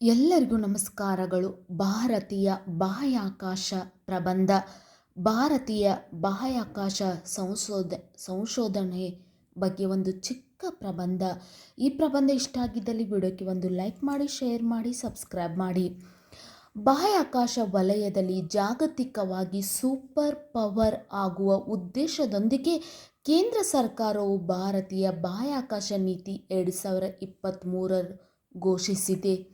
ಎಲ್ಲರಿಗೂ ನಮಸ್ಕಾರಗಳು. ಭಾರತೀಯ ಬಾಹ್ಯಾಕಾಶ ಪ್ರಬಂಧ, ಭಾರತೀಯ ಬಾಹ್ಯಾಕಾಶ ಸಂಶೋಧ, ಸಂಶೋಧನೆ ಬಗ್ಗೆ ಒಂದು ಚಿಕ್ಕ ಪ್ರಬಂಧ. ಈ ಪ್ರಬಂಧ ಇಷ್ಟ ಆಗಿದ್ದಲ್ಲಿ ವಿಡಿಯೋಕ್ಕೆ ಒಂದು ಲೈಕ್ ಮಾಡಿ, ಶೇರ್ ಮಾಡಿ, ಸಬ್ಸ್ಕ್ರೈಬ್ ಮಾಡಿ. ಬಾಹ್ಯಾಕಾಶ ವಲಯದಲ್ಲಿ ಜಾಗತಿಕವಾಗಿ ಸೂಪರ್ ಪವರ್ ಆಗುವ ಉದ್ದೇಶದೊಂದಿಗೆ ಕೇಂದ್ರ ಸರ್ಕಾರವು ಭಾರತೀಯ ಬಾಹ್ಯಾಕಾಶ ನೀತಿ ಎರಡು ಸಾವಿರ ಇಪ್ಪತ್ತ್ಮೂರರ ಘೋಷಿಸಿದೆ.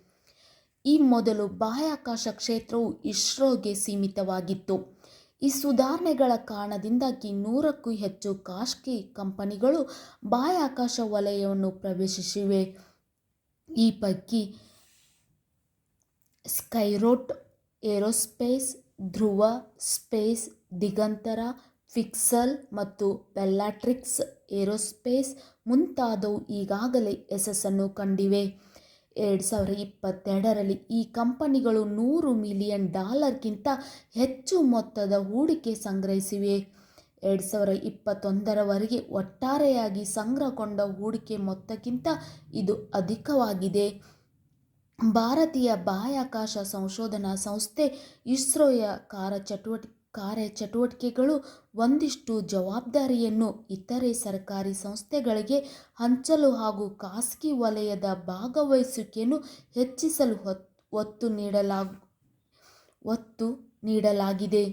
ಈ ಮೊದಲು ಬಾಹ್ಯಾಕಾಶ ಕ್ಷೇತ್ರವು ಇಸ್ರೋಗೆ ಸೀಮಿತವಾಗಿತ್ತು. ಈ ಸುಧಾರಣೆಗಳ ಕಾರಣದಿಂದಾಗಿ ನೂರಕ್ಕೂ ಹೆಚ್ಚು ಖಾಸಗಿ ಕಂಪನಿಗಳು ಬಾಹ್ಯಾಕಾಶ ವಲಯವನ್ನು ಪ್ರವೇಶಿಸಿವೆ. ಈ ಪೈಕಿ Skyroot, Aerospace, Dhruva, Space, Digantara, Pixxel ಮತ್ತು ಬೆಲ್ಲಾಟ್ರಿಕ್ಸ್ ಏರೋಸ್ಪೇಸ್ ಮುಂತಾದವು ಈಗಾಗಲೇ ಯಶಸ್ಸನ್ನು ಕಂಡಿವೆ. ಎರಡು ಸಾವಿರ ಇಪ್ಪತ್ತೆರಡರಲ್ಲಿ ಈ ಕಂಪನಿಗಳು ನೂರು ಮಿಲಿಯನ್ ಡಾಲರ್ಗಿಂತ ಹೆಚ್ಚು ಮೊತ್ತದ ಹೂಡಿಕೆ ಸಂಗ್ರಹಿಸಿವೆ. ಎರಡು ಸಾವಿರ ಇಪ್ಪತ್ತೊಂದರವರೆಗೆ ಒಟ್ಟಾರೆಯಾಗಿ ಸಂಗ್ರಹಗೊಂಡ ಹೂಡಿಕೆ ಮೊತ್ತಕ್ಕಿಂತ ಇದು ಅಧಿಕವಾಗಿದೆ. ಭಾರತೀಯ ಬಾಹ್ಯಾಕಾಶ ಸಂಶೋಧನಾ ಸಂಸ್ಥೆ ಇಸ್ರೋಯ ಕಾರ್ಯಚಟುವಟಿ ಕಾರ್ಯಚಟುವಟಿಕೆಗಳು ಒಂದಿಷ್ಟು ಜವಾಬ್ದಾರಿಯನ್ನು ಇತರೆ ಸರ್ಕಾರಿ ಸಂಸ್ಥೆಗಳಿಗೆ ಹಂಚಲು ಹಾಗೂ ಖಾಸಗಿ ವಲಯದ ಭಾಗವಹಿಸುವಿಕೆಯನ್ನು ಹೆಚ್ಚಿಸಲು ಒತ್ತು ನೀಡಲಾಗ, ಒತ್ತು ನೀಡಲಾಗಿದೆ.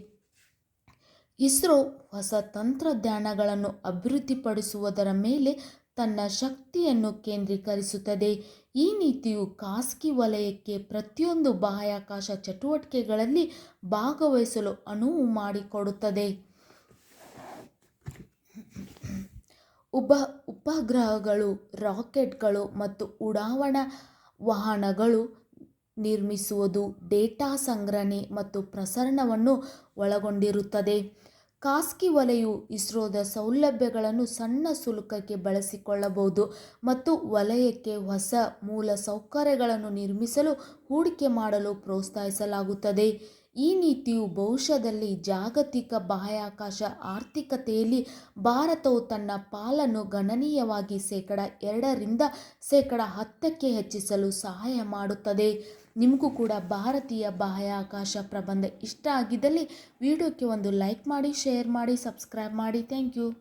ಇಸ್ರೋ ಹೊಸ ತಂತ್ರಜ್ಞಾನಗಳನ್ನು ಅಭಿವೃದ್ಧಿಪಡಿಸುವುದರ ಮೇಲೆ ತನ್ನ ಶಕ್ತಿಯನ್ನು ಕೇಂದ್ರೀಕರಿಸುತ್ತದೆ. ಈ ನೀತಿಯು ಖಾಸಗಿ ವಲಯಕ್ಕೆ ಪ್ರತಿಯೊಂದು ಬಾಹ್ಯಾಕಾಶ ಚಟುವಟಿಕೆಗಳಲ್ಲಿ ಭಾಗವಹಿಸಲು ಅನುವು ಮಾಡಿಕೊಡುತ್ತದೆ. ಉಪ, ಉಪಗ್ರಹಗಳು, ರಾಕೆಟ್ಗಳು ಮತ್ತು ಉಡಾವಣಾ ವಾಹನಗಳು ನಿರ್ಮಿಸುವುದು ಡೇಟಾ ಸಂಗ್ರಹಣೆ ಮತ್ತು ಪ್ರಸರಣವನ್ನು ಒಳಗೊಂಡಿರುತ್ತದೆ. ಖಾಸಗಿ ವಲಯವು ಇಸ್ರೋದ ಸೌಲಭ್ಯಗಳನ್ನು ಸಣ್ಣ ಶುಲ್ಕಕ್ಕೆ ಬಳಸಿಕೊಳ್ಳಬಹುದು ಮತ್ತು ವಲಯಕ್ಕೆ ಹೊಸ ಮೂಲ ಸೌಕರ್ಯಗಳನ್ನು ನಿರ್ಮಿಸಲು ಹೂಡಿಕೆ ಮಾಡಲು ಪ್ರೋತ್ಸಾಹಿಸಲಾಗುತ್ತದೆ. ಈ ನೀತಿಯು ಭವಿಷ್ಯದಲ್ಲಿ ಜಾಗತಿಕ ಬಾಹ್ಯಾಕಾಶ ಆರ್ಥಿಕತೆಯಲ್ಲಿ ಭಾರತವು ತನ್ನ ಪಾಲನ್ನು ಗಣನೀಯವಾಗಿ ಶೇಕಡ ಎರಡರಿಂದ ಶೇಕಡ ಹತ್ತಕ್ಕೆ ಹೆಚ್ಚಿಸಲು ಸಹಾಯ ಮಾಡುತ್ತದೆ. ನಿಮಗೂ ಕೂಡ ಭಾರತೀಯ ಬಾಹ್ಯಾಕಾಶ ಪ್ರಬಂಧ ಇಷ್ಟ ಆಗಿದ್ದಲ್ಲಿ ವಿಡಿಯೋಕ್ಕೆ ಒಂದು ಲೈಕ್ ಮಾಡಿ, ಶೇರ್ ಮಾಡಿ, ಸಬ್ಸ್ಕ್ರೈಬ್ ಮಾಡಿ. Thank you.